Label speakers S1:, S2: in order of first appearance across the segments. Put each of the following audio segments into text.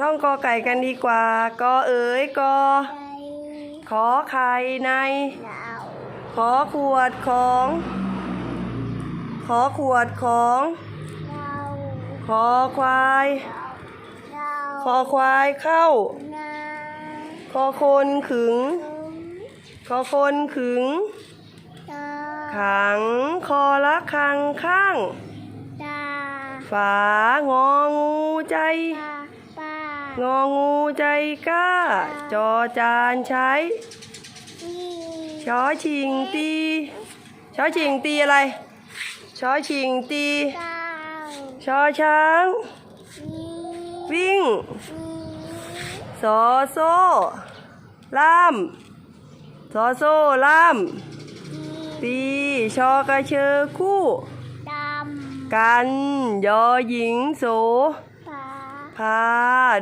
S1: ท่องกอไก่กันดีกว่า กอเอ๋ยกอ
S2: ใจ
S1: ขอไข่ใน
S2: เรา
S1: ขอขวดของ ขอขวดของ
S2: เรา
S1: ขอควาย
S2: เรา
S1: ขอควายเข้า
S2: นา
S1: ขอคนขึง
S2: ตุ้ม
S1: ขอคนขึง
S2: ตา
S1: ขัง คอละคังข้าง
S2: ตา
S1: ฝางองูใจ
S2: ตาป้า ง
S1: องูใจกล้า จอจานใช้
S2: ตี
S1: ชอชิงตีชอชิงตีอะไรชอชิงตี
S2: เก้า
S1: ชอช้าง
S2: วี
S1: วิ่ง
S2: วี
S1: สอโซ่ล่ามสอโซ่ล่าม
S2: ตี
S1: ตีชอกระเชอคู่
S2: ด
S1: กันยอหญิงโสำ
S2: ฟ้า
S1: พา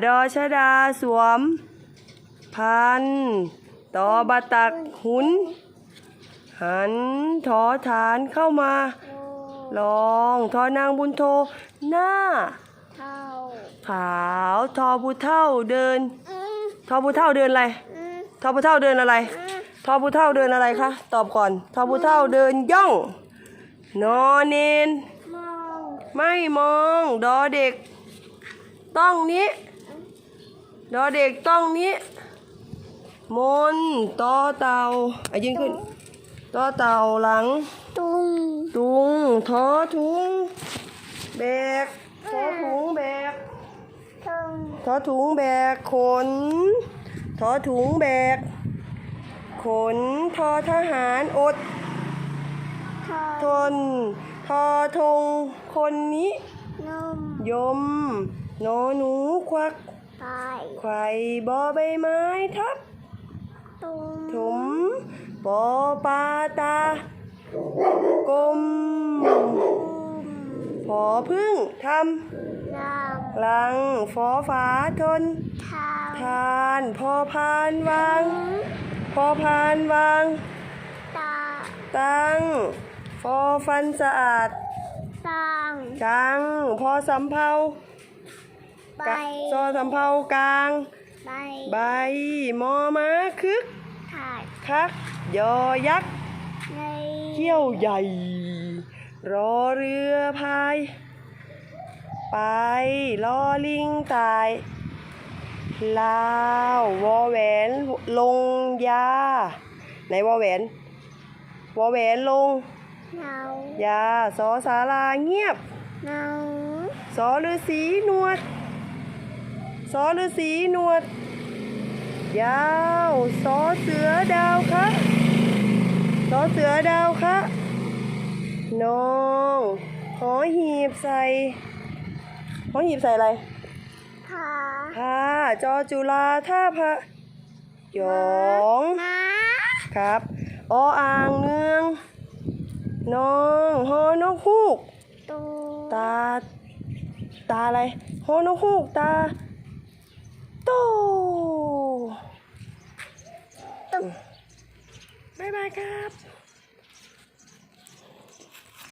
S1: ดอชดาสวม พันตอบตักหุน หันทอฐานเข้ามา
S2: ล
S1: องทอนางบุญโท หน้า ขาวทอผู้เท่าเดิน ทอผู้เท่าเดินอะไร ทอผู้เท่าเดินอะไร ทอผู้เท่าเดินอะไรคะ ตอบก่อน ทอผู้เท่าเดินย่อง นอนเนน
S2: มอง
S1: ไม่มอง ดอเด็ก ต้องนี้ดอเด็กต้องนี้ มนตอเต่าอะยืนขึ้นตอเต่าหลัง
S2: ตุ้ง
S1: ตุงทอถุง แบกทอถุงแบก
S2: ตุ้ง
S1: ทอถุงแบกขนทอถุงแบก ขนทอทหารอด
S2: ทอ
S1: ทนทอทงคนนี้
S2: นม
S1: ยม นอหนูควัก
S2: ไป
S1: ไข่บอใบไม้ทับ
S2: ตุ้ง
S1: ถมปอปลาตากลม
S2: ตุ้ม
S1: ผอพึ่งท
S2: นางำ
S1: ลังฟอฝาทน
S2: ทา
S1: ทานพอพานวาง พอพานวาง
S2: ตา
S1: ตั้ง ฟอฟันสะอาด
S2: ตัง
S1: กัง พอสำเภา
S2: ใบ
S1: กะซอสำเภากลาง
S2: ใบ
S1: ใบ มอม้าคึก
S2: ขาด
S1: คัก ยอยักษ์
S2: ใน
S1: เขี้ยวใหญ่ รอเรือพาย ไปลอลิงตาย ลาววอแหวน ลงยาไหนวอแหวน วอแหวนลง
S2: เงายา
S1: สอสาราเงียบ
S2: เงา
S1: สอฤาษีหนวด สอฤาษีหนวด ยาวสอเสือดาวคะสอเสือดาวคะน้องหอหีบใส่หอหีบใส่อะไร
S2: ผา
S1: ผ้าจอจุฬาท่าพระหยอง
S2: ม้า
S1: ครับออ่างเนืองน้องหอนกฮูก
S2: ตู
S1: ตาตาอะไรฮอนกฮูกตา โตบ๊ายบายครับ